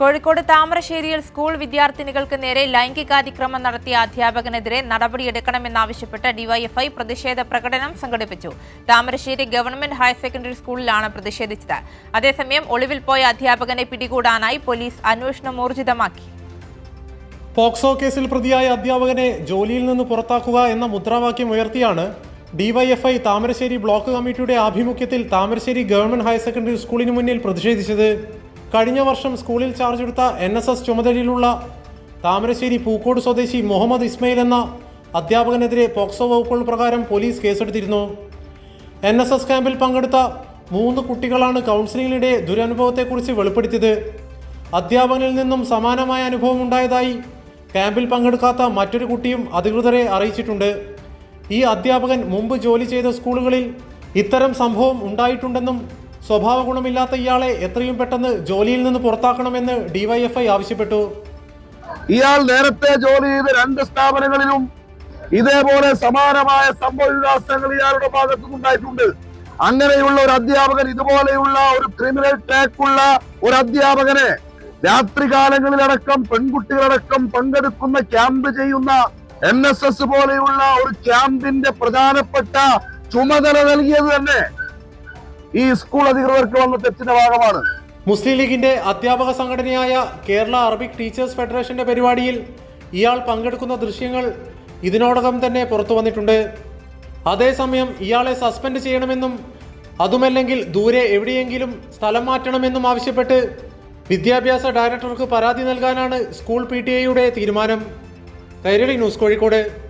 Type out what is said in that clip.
കോഴിക്കോട് താമരശ്ശേരിയിൽ സ്കൂൾ വിദ്യാർത്ഥിനികൾക്ക് നേരെ ലൈംഗികാതിക്രമം നടത്തിയ അധ്യാപകനെതിരെ നടപടിയെടുക്കണമെന്നാവശ്യപ്പെട്ട് ഡിവൈഎഫ്ഐ പ്രതിഷേധ പ്രകടനം സംഘടിപ്പിച്ചു. താമരശ്ശേരി ഗവൺമെന്റ് ഹയർ സെക്കൻഡറി സ്കൂളിലാണ് പ്രതിഷേധിച്ചത്. അതേസമയം ഒളിവിൽ പോയ അധ്യാപകനെ പിടികൂടാനായി പോലീസ് അന്വേഷണം ഊർജിതമാക്കി. പോക്സോ കേസിൽ പ്രതിയായ അധ്യാപകനെ ജോലിയിൽ നിന്ന് പുറത്താക്കുക എന്ന മുദ്രാവാക്യം ഉയർത്തിയാണ് ഡിവൈഎഫ്ഐ താമരശ്ശേരി ബ്ലോക്ക് കമ്മിറ്റിയുടെ ആഭിമുഖ്യത്തിൽ താമരശ്ശേരി ഗവൺമെന്റ് ഹയർ സെക്കൻഡറി സ്കൂളിന് മുന്നിൽ പ്രതിഷേധിച്ചത്. കഴിഞ്ഞ വർഷം സ്കൂളിൽ ചാർജ് എടുത്ത എൻ എസ് എസ് ചുമതലയിലുള്ള താമരശ്ശേരി പൂക്കോട് സ്വദേശി മുഹമ്മദ് ഇസ്മയിൽ എന്ന അധ്യാപകനെതിരെ പോക്സോ വകുപ്പുകൾ പ്രകാരം പോലീസ് കേസെടുത്തിരുന്നു. എൻ എസ് എസ് ക്യാമ്പിൽ പങ്കെടുത്ത മൂന്ന് കുട്ടികളാണ് കൗൺസിലിങ്ങിനിടെ ദുരനുഭവത്തെക്കുറിച്ച് വെളിപ്പെടുത്തിയത്. അധ്യാപകനിൽ നിന്നും സമാനമായ അനുഭവം ഉണ്ടായതായി ക്യാമ്പിൽ പങ്കെടുക്കാത്ത മറ്റൊരു കുട്ടിയും അധികൃതരെ അറിയിച്ചിട്ടുണ്ട്. ഈ അധ്യാപകൻ മുമ്പ് ജോലി ചെയ്ത സ്കൂളുകളിൽ ഇത്തരം സംഭവം ഉണ്ടായിട്ടുണ്ടെന്നും സ്വഭാവ ഗുണമില്ലാത്ത ഇയാളെ എത്രയും പെട്ടെന്ന് ജോലിയിൽ നിന്ന് പുറത്താക്കണമെന്ന് ഡിവൈഎഫ്ഐ ആവശ്യപ്പെട്ടു. ഇയാൾ നേരത്തെ ജോലി ചെയ്ത രണ്ട് സ്ഥാപനങ്ങളിലും ഇതേപോലെ സമാനമായ സംഭവ വികാസങ്ങൾ ഇയാളുടെ ഭാഗത്തു ഉണ്ടായിട്ടുണ്ട്. അങ്ങനെയുള്ള ഒരു അധ്യാപകൻ ഇതുപോലെയുള്ള ഒരു ക്രിമിനൽ ട്രാക്കുള്ള ഒരു അധ്യാപകനെ രാത്രികാലങ്ങളിലടക്കം പെൺകുട്ടികളടക്കം പങ്കെടുക്കുന്ന ക്യാമ്പ് ചെയ്യുന്ന എൻ എസ് എസ് പോലെയുള്ള ഒരു ക്യാമ്പിന്റെ പ്രധാനപ്പെട്ട ചുമതല നൽകിയത് തന്നെ ഈ സ്കൂൾ അധികൃതർക്ക് വന്ന തെറ്റിന്റെ ഭാഗമാണ്. മുസ്ലിം ലീഗിന്റെ അധ്യാപക സംഘടനയായ കേരള അറബിക് ടീച്ചേഴ്സ് ഫെഡറേഷന്റെ പരിപാടിയിൽ ഇയാൾ പങ്കെടുക്കുന്ന ദൃശ്യങ്ങൾ ഇതിനോടകം തന്നെ പുറത്തു വന്നിട്ടുണ്ട്. അതേസമയം ഇയാളെ സസ്പെൻഡ് ചെയ്യണമെന്നും അതുമല്ലെങ്കിൽ ദൂരെ എവിടെയെങ്കിലും സ്ഥലം മാറ്റണമെന്നും ആവശ്യപ്പെട്ട് വിദ്യാഭ്യാസ ഡയറക്ടർക്ക് പരാതി നൽകാനാണ് സ്കൂൾ പി ടി തീരുമാനം. കൈരളി ന്യൂസ് കോഴിക്കോട്.